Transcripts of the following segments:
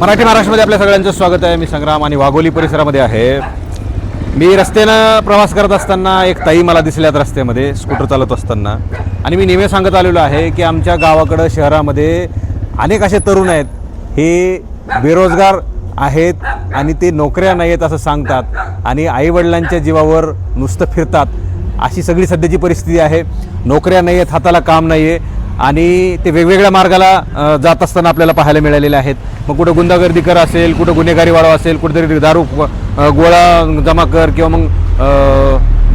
मराठी महाराष्ट्रामध्ये आपल्या सगळ्यांचं स्वागत आहे. मी संग्राम आणि वाघोली परिसरामध्ये आहे. मी रस्त्यानं प्रवास करत असताना एक ताई मला दिसल्यात रस्त्यामध्ये स्कूटर चालत असताना. आणि मी नेहमी सांगत आलेलो आहे की आमच्या गावाकडं शहरामध्ये अनेक असे तरुण आहेत. हे बेरोजगार आहेत आणि ते नोकऱ्या नाही आहेत असं सांगतात. आणि आईवडिलांच्या जीवावर नुसतं फिरतात. अशी सगळी सध्याची परिस्थिती आहे. नोकऱ्या नाही आहेत हाताला काम नाही आहे आणि ते वेगवेगळ्या मार्गाला जात असताना आपल्याला पाहायला मिळालेले आहेत. मग कुठं गुंडागर्दी कर असेल कुठं गुन्हेगारी वाढव असेल कुठेतरी दारू गोळा जमा कर किंवा मग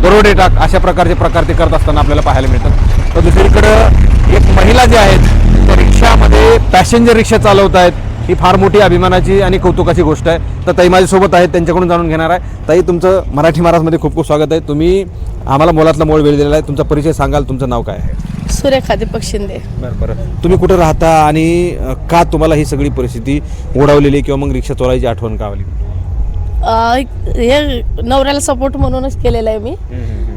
दरोडे टाक अशा प्रकारचे प्रकार ते करत असताना आपल्याला पाहायला मिळतात. तर दुसरीकडं एक महिला जी आहेत त्या रिक्षामध्ये पॅसेंजर रिक्षा चालवत आहेत. ही फार मोठी अभिमानाची आणि कौतुकाची गोष्ट आहे. तर ताई माझ्यासोबत आहेत त्यांच्याकडून जाणून घेणार आहे. ताई तुमचं मराठी महाराजमध्ये खूप खूप स्वागत आहे. तुम्ही आम्हाला मोलातला मोळ वेळ दिलेला आहे. तुमचा परिचय सांगाल तुमचं नाव काय आहे? बरं बरं. तुम्ही कुठं राहता आणि अ, का तुम्हाला ही सगळी परिस्थिती ओढावलेली किंवा मग रिक्षा चोरायची आठवण का आली? अं, हे नवऱ्याला सपोर्ट म्हणूनच केलेलं आहे मी.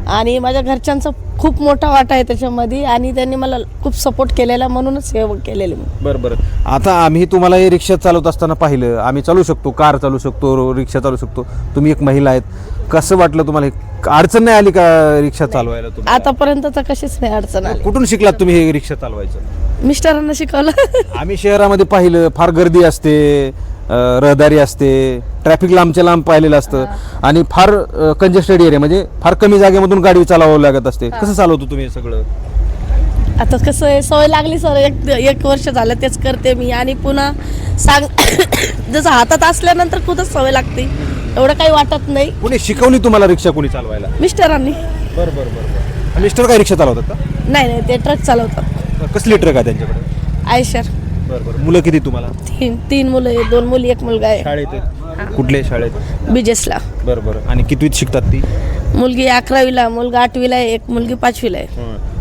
आणि माझ्या घरच्यांचा खूप मोठा वाटा आहे त्याच्यामध्ये आणि त्यांनी मला खूप सपोर्ट केलेला म्हणूनच हे केलेलं मी. बरं बरं. आता आम्ही तुम्हाला हे रिक्षा चालवत असताना पाहिलं. आम्ही चालू शकतो कार चालू शकतो रो- रिक्षा चालू शकतो. तुम्ही एक महिला आहेत. कसं वाटलं तुम्हाला? हे? अडचण नाही आली का रिक्षा चालवायला तुम्हाला? आतापर्यंत तर कशीच नाही अडचण आली. कुठून शिकलात तुम्ही हे रिक्षा चालवायचं? मिस्टरांना शिकवलं. आम्ही शहरामध्ये पाहिलं फार गर्दी असते अ, रहदारी असते ट्रॅफिक लांबच्या लांब पाहिलेलं असतं. आणि फार कंजेस्टेड एरिया म्हणजे फार कमी जागेमधून गाडी चालवावं लागत असते. कसं चालवतो तुम्ही हे सगळं? आता कसं आहे सवय लागली सर. एक एक वर्ष झालं तेच करते मी. आणि पुन्हा सांग जसं हातात असल्यानंतर खूपच सवय लागते. एवढं काही वाटत नाही. कोणी शिकवली तुम्हाला रिक्षा कोणी चालवायला? मिस्टरांनी. बरं बरं बरं मिस्टर काय रिक्षा चालवतात का? नाही नाही ते ट्रक चालवतात. कसली ट्रक आहे त्यांच्याकडे? आयशर. बरं बरं. मुलं किती तुम्हाला? तीन तीन मुलं आहे दोन मुली एक मुलगा आहे. शाळेत आहेत. कुठल्या शाळेत? बिजेसला. बरं बरं. आणि कितवीत शिकतात ती? मुलगी अकरावीला मुलगा आठवीला आहे एक मुलगी पाचवीला आहे.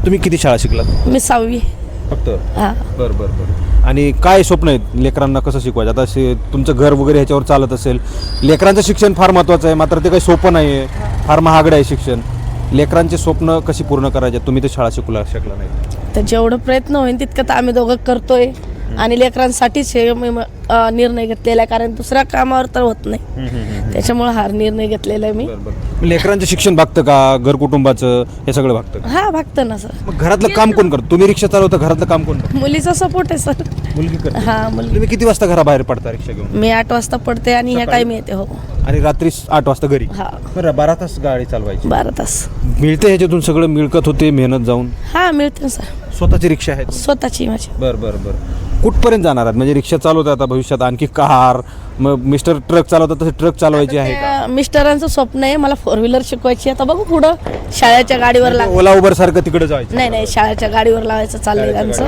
तुम्ही किती शाळा शिकलात? मी सहावी. फक्त? हा. बरं बरं बरं. आणि काय स्वप्न आहेत लेकरांना कसं शिकवायचं? आता शे तुमचं घर वगैरे ह्याच्यावर चालत असेल लेकरांचं शिक्षण फार महत्त्वाचं आहे मात्र ते काही सोपं नाही आहे फार महागडं आहे शिक्षण. लेकरांचे स्वप्न कशी पूर्ण करायचे? तुम्ही तर शाळा शिकला शकला नाही. तर जेवढं प्रयत्न होईल तितकं तर आम्ही दोघं करतोय. आणि लेकरांसाठीच हे मी म- अं, निर्णय घेतलेला आहे कारण दुसऱ्या कामावर तर होत नाही. त्याच्यामुळे हा निर्णय घेतलेला आहे मी. बरं बरं. लेकरांचं शिक्षण भागतं का? घर कुटुंबाचं? हे सगळं भागतं का? हा भागतं ना सर. मग घरातलं काम कोण करतं? तुम्ही रिक्षा चालवता घरातलं काम कोण करतं? मुलीचा सपोर्ट आहे सर. मुलगी करते. हा मुलगी. तुम्ही किती वाजता घराबाहेर पडता रिक्षा घेऊन? मी आठ वाजता पडते आणि ह्या सकाळी? टाइम येते हो. आणि रात्री आठ वाजता घरी? हा. बरं बारा तास गाडी चालवायची. बारा तास. मिळते ह्याच्यातून सगळं? मिळकत होते मेहनत जाऊन? हा मिळते ना सर. स्वतःची रिक्षा आहे स्वतःची माझी. बरं बरं बरं. कुठपर्यंत जाणार आहात? म्हणजे रिक्षा चालवता आता भविष्यात आणखी कार मग मिस्टर ट्रक चालवतात तसे ट्रक चालवायची आहे का? मिस्टरांचं स्वप्न आहे मला फोर व्हीलर शिकवायची आता बघू पुढं शाळेच्या गाडीवर लाग ओला उबर सारखं तिकडे जायचं. नाही नाही शाळेच्या गाडीवर लावायचं चाललंय त्यांचं.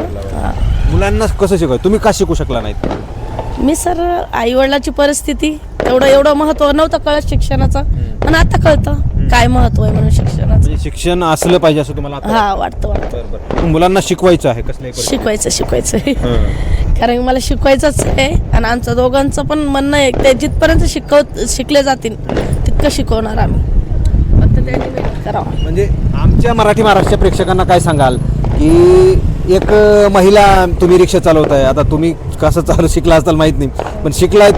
मुलांना कसं शिकवायचं? तुम्ही का शिकू शकला नाहीत? मी सर आई वडिलाची परिस्थिती तेवढं एवढं महत्त्व नव्हतं कळत शिक्षणाचं. पण आता कळतं काय महत्त्व आहे म्हणून शिक्षणाचं. म्हणजे शिक्षण असलं पाहिजे असं तुम्हाला आता हा वाटतं वाटतं. बरं बरं. मग मुलांना शिकवायचं आहे कसल्या शिकवायचं शिकवायचं. कारण की मला शिकवायचंच आहे आणि आमचं दोघांचं पण म्हणणं आहे ते जिथपर्यंत शिकव शिकले जातील तितकं शिकवणार आम्ही. फक्त त्यांनी मेहनत करावं. म्हणजे आमच्या मराठी महाराष्ट्र प्रेक्षकांना काय सांगाल? की एक महिला तुम्ही रिक्षा चालवताय. आता तुम्ही कसं चालू शिकला असाल माहीत नाही. पण शिकलायत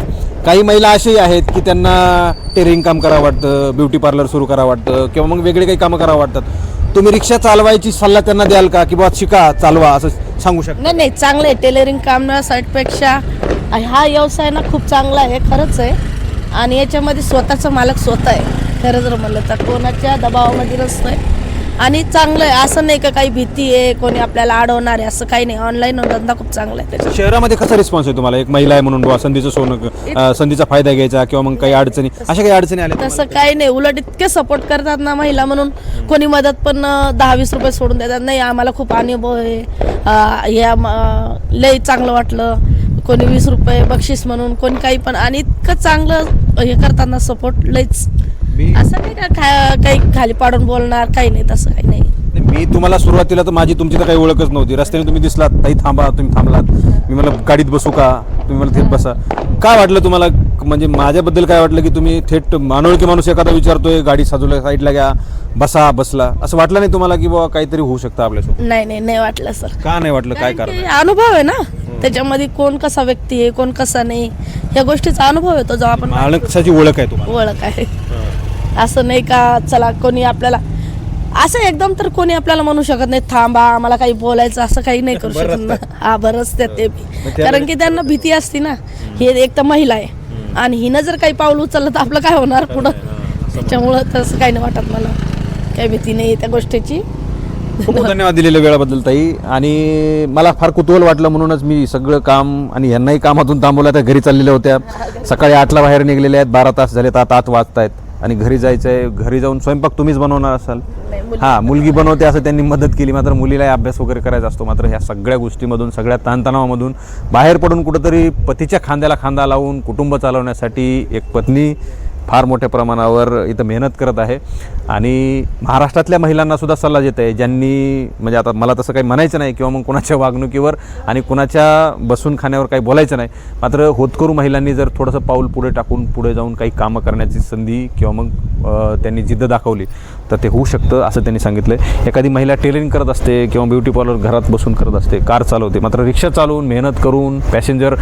काही महिला अशाही आहेत की त्यांना टेरिंग काम करावं वाटतं ब्युटी पार्लर सुरू करावं वाटतं किंवा मग वेगळे काही कामं करावं वाटतात. तुम्ही रिक्षा चालवायची सल्ला त्यांना द्याल का? की बाबा शिका चालवा असं सांगू शकता. नाही नाही चांगलं आहे. टेलरिंग काम ना हा व्यवसाय ना खूप चांगला आहे खरंच आहे. आणि याच्यामध्ये स्वतःचं मालक स्वतः आहे. खरं जर म्हणलं तर कोणाच्या दबावामध्ये नसतोय. आणि चांगलं आहे. असं नाही का काही भीती आहे कोणी आपल्याला अडवणार आहे असं काही नाही. ऑनलाईन धंदा खूप चांगला आहे शहरामध्ये कसा रिस्पॉन्स आहे तुम्हाला? एक महिला आहे म्हणून बुवा संधीचं सोनं अं, संधीचा फायदा घ्यायचा किंवा मग काही अडचणी अशा काही अडचणी आल्या तसं काही नाही. उलट इतके सपोर्ट करतात ना महिला म्हणून. कोणी मदत पण अं, दहा वीस रुपये सोडून देतात. नाही आम्हाला खूप अनुभव आहे. अं, या म- लय चांगलं वाटलं. कोणी वीस रुपये बक्षीस म्हणून कोणी काही पण. आणि इतकं चांगलं हे करतात ना सपोर्ट लयच मी असं नाही का खा- काही खाली पाडून बोलणार काही नाही तसं काही नाही. नाही, मी तुम्हाला सुरुवातीला तर माझी तुमची तर काही ओळखच नव्हती. रस्त्याने तुम्ही दिसलात ताई थांबा तुम्ही थांबलात. मी मला गाडीत बसू का? तुम्ही मला थेट बसा. काय वाटलं तुम्हाला म्हणजे माझ्याबद्दल काय वाटलं की तुम्ही थेट मानोळकी माणूस एखादा विचारतोय गाडी साजूला साईडला घ्या बसा बसला. असं वाटलं नाही तुम्हाला की बाबा काहीतरी होऊ शकतं आपल्यासोबत? नाही नाही नाही वाटलं सर. का नाही वाटलं? काय कारण अनुभव आहे ना? त्याच्यामध्ये कोण कसा व्यक्ती आहे कोण कसा नाही या गोष्टीचा अनुभव येतो जेव्हा आपण माणसाची ओळख आहे तुम्हाला. ओळख आहे. असं नाही का चला कोणी आपल्याला असं एकदम तर कोणी आपल्याला म्हणू शकत नाही थांबा आम्हाला काही बोलायचं असं काही नाही करू शकत. ना हा बरंच ते ते कारण की त्यांना भीती असते ना. ही एक तर महिला आहे. आणि हिनं जर काही पाऊल उचललं तर आपलं काय होणार पुढं? त्याच्यामुळं तसं काही नाही वाटत मला. काही भीती नाही त्या गोष्टीची. खूप धन्यवाद दिलेल्या वेळाबद्दल ताई. आणि मला फार कुतूहल वाटलं म्हणूनच मी सगळं काम आणि यांनाही कामातून थांबवलं. त्या घरी चाललेल्या होत्या. सकाळी आठला बाहेर निघलेल्या आहेत. बारा तास झाले आता आत वाजत आहेत आणि घरी जायचं आहे घरी जाऊन स्वयंपाक तुम्हीच बनवणार असाल. हां मुलगी बनवते असं त्यांनी मदत केली मात्र मुलीलाही अभ्यास वगैरे करायचा असतो मात्र ह्या सगळ्या गोष्टीमधून सगळ्या ताणतणावामधून बाहेर पडून कुठंतरी पतीच्या खांद्याला खांदा लावून कुटुंब चालवण्यासाठी एक पत्नी फार मोठ्या प्रमाणावर इथं मेहनत करत आहे. आणि महाराष्ट्रातल्या महिलांनासुद्धा सल्ला देत आहे ज्यांनी म्हणजे आता मला तसं काही म्हणायचं नाही किंवा मग कुणाच्या वागणुकीवर आणि कुणाच्या बसून खाण्यावर काही बोलायचं नाही. मात्र होतकरू महिलांनी जर थोडंसं पाऊल पुढे टाकून पुढे जाऊन काही कामं करण्याची संधी किंवा मग त्यांनी जिद्द दाखवली तर ते होऊ शकतं असं त्यांनी सांगितलं आहे एखादी महिला टेलरिंग करत असते किंवा ब्युटी पार्लर घरात बसून करत असते कार चालवते मात्र रिक्षा चालवून मेहनत करून पॅसेंजर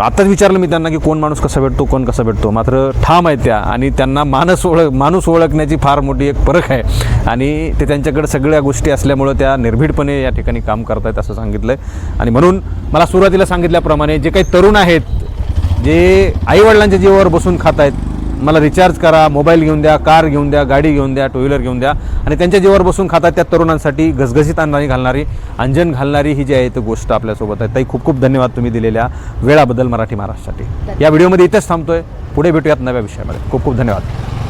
आत्ताच विचारलं मी त्यांना की कोण माणूस कसा भेटतो कोण कसा भेटतो मात्र ठाम आहेत त्या आणि त्यांना मानस ओळख माणूस ओळखण्याची फार मोठी एक परख आहे. आणि ते त्यांच्याकडे सगळ्या गोष्टी असल्यामुळं त्या निर्भीडपणे या ठिकाणी काम करतायत असं सांगितलं आहे आणि म्हणून मला सुरुवातीला सांगितल्याप्रमाणे जे काही तरुण आहेत जे आईवडिलांच्या जीवावर बसून खात आहेत मला रिचार्ज करा मोबाईल घेऊन द्या कार घेऊन द्या गाडी घेऊन द्या टू व्हीलर घेऊन द्या. आणि त्यांच्या जीवावर बसून खातात त्या तरुणांसाठी घसघशीत अंदाने घालणारी अंजन घालणारी ही जी आहे ती गोष्ट आपल्यासोबत आहे. ताई खूप खूप धन्यवाद तुम्ही दिलेल्या वेळाबद्दल मराठी महाराष्ट्रासाठी. या व्हिडिओमध्ये इथेच थांबतोय. पुढे भेटूयात नव्या विषयामध्ये. खूप खूप धन्यवाद.